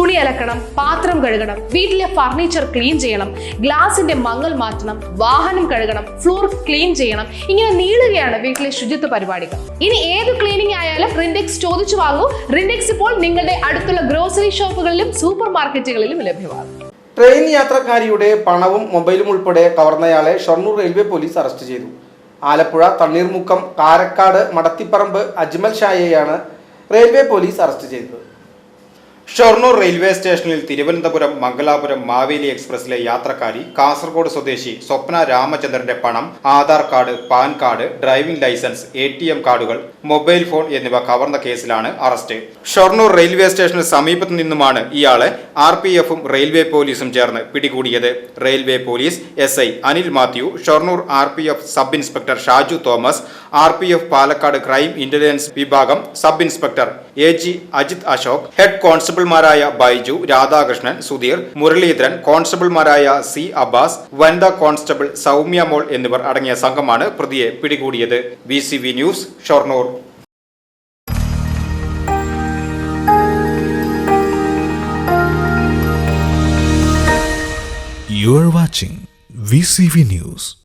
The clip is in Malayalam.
തുണി അലക്കണം പാത്രം കഴുകണം വീട്ടിലെ ഫർണിച്ചർ ക്ലീൻ ചെയ്യണം ഗ്ലാസിന്റെ മങ്ങൽ മാറ്റണം വാഹനം കഴുകണം ഫ്ലോർ ക്ലീൻ ചെയ്യണം. ഇങ്ങനെ നീളുകയാണ് വീട്ടിലെ ശുചിത്വ പരിപാടികൾ. ഇനി ഏത് ക്ലീനിങ് ആയാലും റിൻഡെക്സ് ചോദിച്ചു വാങ്ങൂ. റിൻഡെക്സ് ഇപ്പോൾ നിങ്ങളുടെ അടുത്തുള്ള ഗ്രോസറി ഷോപ്പുകളിലും സൂപ്പർ മാർക്കറ്റുകളിലും ലഭ്യമാണ്. ട്രെയിൻ യാത്രക്കാരിയുടെ പണവും മൊബൈലും ഉൾപ്പെടെ കവർന്നയാളെ ഷൊർണൂർ റെയിൽവേ പോലീസ് അറസ്റ്റ് ചെയ്തു. ആലപ്പുഴ തണ്ണീർമുക്കം കാരക്കാട് മടത്തിപ്പറമ്പ് അജ്മൽ ഷായെയാണ് റെയിൽവേ പോലീസ് അറസ്റ്റ് ചെയ്തത്. ഷൊർണൂർ റെയിൽവേ സ്റ്റേഷനിൽ തിരുവനന്തപുരം മംഗലാപുരം മാവേലി എക്സ്പ്രസിലെ യാത്രക്കാരി കാസർഗോഡ് സ്വദേശി സ്വപ്ന രാമചന്ദ്രന്റെ പണം Aadhaar card PAN card driving licence A കാർഡുകൾ മൊബൈൽ ഫോൺ എന്നിവ കവർന്ന കേസിലാണ് അറസ്റ്റ്. ഷൊർണൂർ റെയിൽവേ സ്റ്റേഷന് സമീപത്തു നിന്നുമാണ് ഇയാളെ ആർ പി എഫും റെയിൽവേ പോലീസും ചേർന്ന് പിടികൂടിയത്. Railway police S I Anil Mathew Shoranur R P F sub inspector Shaju Thomas R P F Palakkad crime intelligence വിഭാഗം sub inspector A G Ajith Ashok head കോൺസ്റ്റബിൾമാരായ Baiju Radhakrishnan Sudheer Muraleedharan കോൺസ്റ്റബിൾമാരായ സി അബ്ബാസ് വനിതാ കോൺസ്റ്റബിൾ സൗമ്യ മോൾ എന്നിവർ അടങ്ങിയ സംഘമാണ് പ്രതിയെ പിടികൂടിയത് B news Shoranur You are watching VCV News.